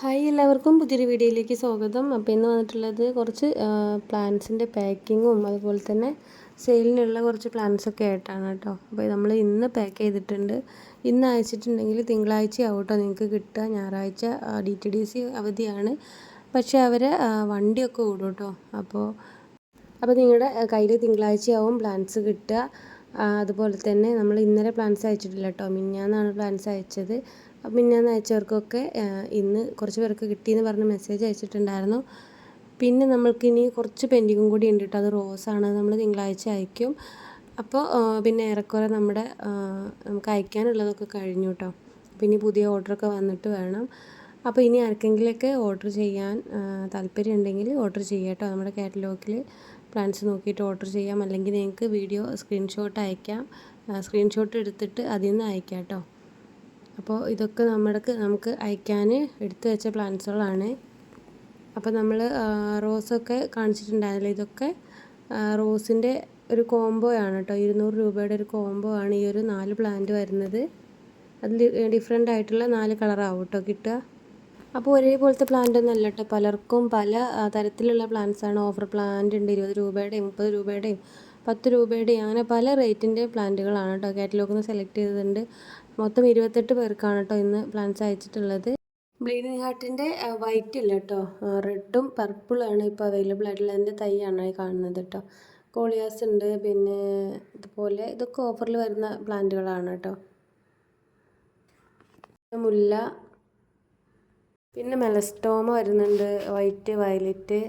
Hi എല്ലാവർക്കും പുതിയൊരു വീഡിയോയിലേക്ക് സ്വാഗതം. അപ്പോൾ ഇന്ന് വന്നിട്ടുള്ളത് കുറച്ച് പ്ലാന്റ്സിന്റെ പാക്കിങ്ങും അതുപോലെ തന്നെ സെയിലിനുള്ള കുറച്ച് പ്ലാന്റ്സൊക്കെ ആയിട്ടാണ് കേട്ടോ. അപ്പോൾ നമ്മൾ ഇന്ന് പാക്ക് ചെയ്തിട്ടുണ്ട്. ഇന്ന് അയച്ചിട്ടുണ്ടെങ്കിൽ തിങ്കളാഴ്ച ആവും നിങ്ങൾക്ക് കിട്ടുക. ഞായറാഴ്ച ഡി ടി ഡി സി അവധിയാണ്. പക്ഷേ അവർ വണ്ടിയൊക്കെ ഓടും കേട്ടോ. അപ്പോൾ അപ്പോൾ നിങ്ങളുടെ കയ്യിൽ തിങ്കളാഴ്ചയാവും പ്ലാന്റ്സ് കിട്ടുക. അതുപോലെ തന്നെ നമ്മൾ ഇന്നലെ പ്ലാൻസ് അയച്ചിട്ടില്ല കേട്ടോ മിനിഞ്ഞാന്നാണ് പ്ലാൻസ് അയച്ചത്. മിഞ്ഞാന്ന് അയച്ചവർക്കൊക്കെ ഇന്ന് കുറച്ച് പേർക്ക് കിട്ടിയെന്ന് പറഞ്ഞ് മെസ്സേജ് അയച്ചിട്ടുണ്ടായിരുന്നു. പിന്നെ നമ്മൾക്കിനി കുറച്ച് പെൻഡിങ്ങും കൂടി ഉണ്ട് കേട്ടോ അത് റോസാണ് നമ്മൾ തിങ്കളാഴ്ച അയക്കും. അപ്പോൾ പിന്നെ ഏറെക്കുറെ നമ്മുടെ നമുക്ക് അയക്കാനുള്ളതൊക്കെ കഴിഞ്ഞു കേട്ടോ പിന്നെ പുതിയ ഓർഡറൊക്കെ വന്നിട്ട് വേണം. അപ്പോൾ ഇനി ആർക്കെങ്കിലുമൊക്കെ ഓർഡർ ചെയ്യാൻ താല്പര്യം ഉണ്ടെങ്കിൽ ഓർഡർ ചെയ്യാം കേട്ടോ. നമ്മുടെ കാറ്റലോഗിൽ പ്ലാൻസ് നോക്കിയിട്ട് ഓർഡർ ചെയ്യാം. അല്ലെങ്കിൽ നിങ്ങൾക്ക് വീഡിയോ സ്ക്രീൻഷോട്ട് അയക്കാം. സ്ക്രീൻഷോട്ട് എടുത്തിട്ട് അതിൽ നിന്ന് അയക്കാം കേട്ടോ. അപ്പോൾ ഇതൊക്കെ നമ്മൾക്ക് നമുക്ക് അയക്കാൻ എടുത്തു വെച്ച പ്ലാൻസുകളാണ്. അപ്പോൾ നമ്മൾ റോസൊക്കെ കാണിച്ചിട്ടുണ്ടായിരുന്നില്ല? ഇതൊക്കെ റോസിന്റെ ഒരു കോംബോ ആണ് കേട്ടോ. ഇരുന്നൂറ് രൂപയുടെ ഒരു കോംബോ ആണ് ഈ ഒരു നാല് പ്ലാന്റ് വരുന്നത്. അതിൽ ഡിഫറെന്റ് ആയിട്ടുള്ള നാല് കളറാവും കേട്ടോ കിട്ടുക. അപ്പോൾ ഒരേപോലത്തെ പ്ലാന്റ് ഒന്നും അല്ല കേട്ടോ പലർക്കും പല തരത്തിലുള്ള പ്ലാന്റ്സ് ആണ്. ഓഫർ പ്ലാന്റ് ഉണ്ട് ഇരുപത് രൂപയുടെയും മുപ്പത് രൂപയുടെയും പത്ത് രൂപയുടെയും അങ്ങനെ പല റേറ്റിന്റെ പ്ലാന്റുകളാണ് കേട്ടോ കാറ്റലോഗിൽ നിന്ന് സെലക്ട് ചെയ്തിട്ടുണ്ട് മൊത്തം ഇരുപത്തെട്ട് പേർക്കാണ് കേട്ടോ ഇന്ന് പ്ലാന്റ്സ് അയച്ചിട്ടുള്ളത്. ബ്ലീഡിങ് ഹാർട്ടിന്റെ വൈറ്റ് ഇല്ല കേട്ടോ റെഡും പർപ്പിളാണ് ഇപ്പോൾ അവൈലബിൾ ആയിട്ടുള്ള അതിന്റെ തൈയാണ് കാണുന്നത് കേട്ടോ കോളിയാസ് ഉണ്ട് പിന്നെ ഇതുപോലെ ഇതൊക്കെ ഓഫറിൽ വരുന്ന പ്ലാന്റുകളാണ് കേട്ടോ മുല്ല പിന്നെ മെലസ്റ്റോമ വരുന്നുണ്ട് വൈറ്റ് വയലറ്റ്.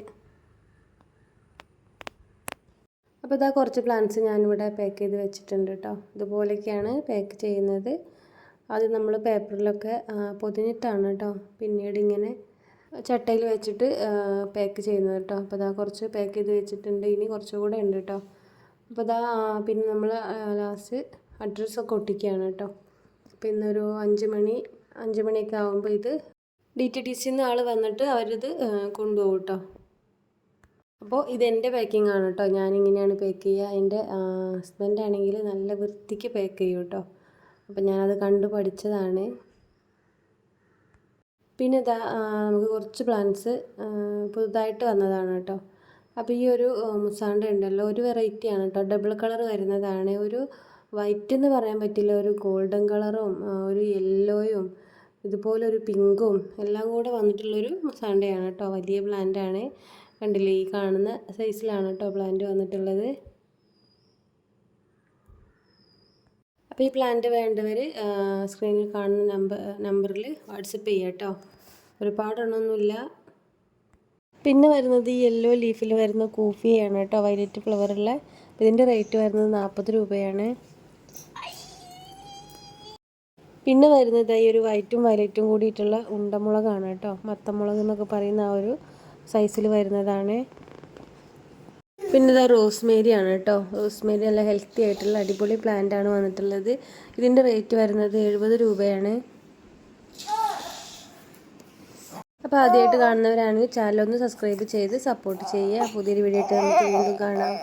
അപ്പോൾ ഇതാ കുറച്ച് പ്ലാന്റ്സ് ഞാനിവിടെ പാക്ക് ചെയ്ത് വെച്ചിട്ടുണ്ട് കേട്ടോ ഇതുപോലെയൊക്കെയാണ് പാക്ക് ചെയ്യുന്നത്. അത് നമ്മൾ പേപ്പറിലൊക്കെ പൊതിഞ്ഞിട്ടാണ് കേട്ടോ പിന്നീട് ഇങ്ങനെ ചട്ടയിൽ വെച്ചിട്ട് പാക്ക് ചെയ്യുന്നത് കേട്ടോ അപ്പോൾ ഇതാ കുറച്ച് പാക്ക് ചെയ്ത് വെച്ചിട്ടുണ്ട്. ഇനി കുറച്ചുകൂടെ ഉണ്ട് കേട്ടോ അപ്പോൾ ഇതാ പിന്നെ നമ്മൾ ലാസ്റ്റ് അഡ്രസ്സൊക്കെ ഒട്ടിക്കുകയാണ് കേട്ടോ അപ്പോൾ ഇന്നൊരു അഞ്ച് മണി അഞ്ച് മണിയൊക്കെ ആകുമ്പോൾ ഇത് ഡി ടി ടി സിന്ന് ആൾ വന്നിട്ട് അവരിത് കൊണ്ടുപോകും കേട്ടോ അപ്പോൾ ഇതെന്റെ പാക്കിംഗ് ആണ് കേട്ടോ ഞാനിങ്ങനെയാണ് പാക്ക് ചെയ്യുക. എന്റെ ഹസ്ബൻഡ് ആണെങ്കിൽ നല്ല വൃത്തിക്ക് പാക്ക് ചെയ്യും കേട്ടോ അപ്പം ഞാനത് കണ്ടു പഠിച്ചതാണ്. പിന്നെ ഇതാ നമുക്ക് കുറച്ച് പ്ലാന്റ്സ് പുതുതായിട്ട് വന്നതാണ് കേട്ടോ അപ്പോൾ ഈ ഒരു മുസാണ്ട ഉണ്ടല്ലോ ഒരു വെറൈറ്റിയാണ് കേട്ടോ ഡബിൾ കളർ വരുന്നതാണ്. ഒരു വൈറ്റ് എന്ന് പറയാൻ പറ്റില്ല ഒരു ഗോൾഡൻ കളറും ഒരു യെല്ലോയും ഇതുപോലെ ഒരു പിങ്കും എല്ലാം കൂടെ വന്നിട്ടുള്ളൊരു മസാണ്ടയാണ് കേട്ടോ. വലിയ പ്ലാന്റാണ് കണ്ടില്ലേ? ഈ കാണുന്ന സൈസിലാണ് കേട്ടോ പ്ലാന്റ് വന്നിട്ടുള്ളത്. അപ്പോൾ ഈ പ്ലാന്റ് വേണ്ടവർ സ്ക്രീനിൽ കാണുന്ന നമ്പർ നമ്പറിൽ വാട്സപ്പ് ചെയ്യാം കേട്ടോ. ഒരുപാടെണ്ണമൊന്നുമില്ല പിന്നെ വരുന്നത് ഈ യെല്ലോ ലീഫിൽ വരുന്ന കൂഫിയാണ് കേട്ടോ. വൈലറ്റ് ഫ്ലവറുള്ള ഇതിന്റെ റേറ്റ് വരുന്നത് നാൽപ്പത് രൂപയാണ്. പിന്നെ വരുന്നത് ഈ ഒരു വൈറ്റും വയലറ്റും കൂടിയിട്ടുള്ള ഉണ്ടമുളകാണ് കേട്ടോ. മത്തമുളക് എന്നൊക്കെ പറയുന്ന ആ ഒരു സൈസിൽ വരുന്നതാണ്. പിന്നെ ഇതാ റോസ്മേരി ആണ് കേട്ടോ. റോസ്മേരി നല്ല ഹെൽത്തി ആയിട്ടുള്ള അടിപൊളി പ്ലാന്റ് ആണ് വന്നിട്ടുള്ളത്. ഇതിന്റെ റേറ്റ് വരുന്നത് എഴുപത് രൂപയാണ്. അപ്പോൾ ആദ്യമായിട്ട് കാണുന്നവരാണെങ്കിൽ ചാനൽ ഒന്ന് സബ്സ്ക്രൈബ് ചെയ്ത് സപ്പോർട്ട് ചെയ്യുക. പുതിയൊരു വീഡിയോ ആയിട്ട് നമുക്ക് വീണ്ടും കാണാം.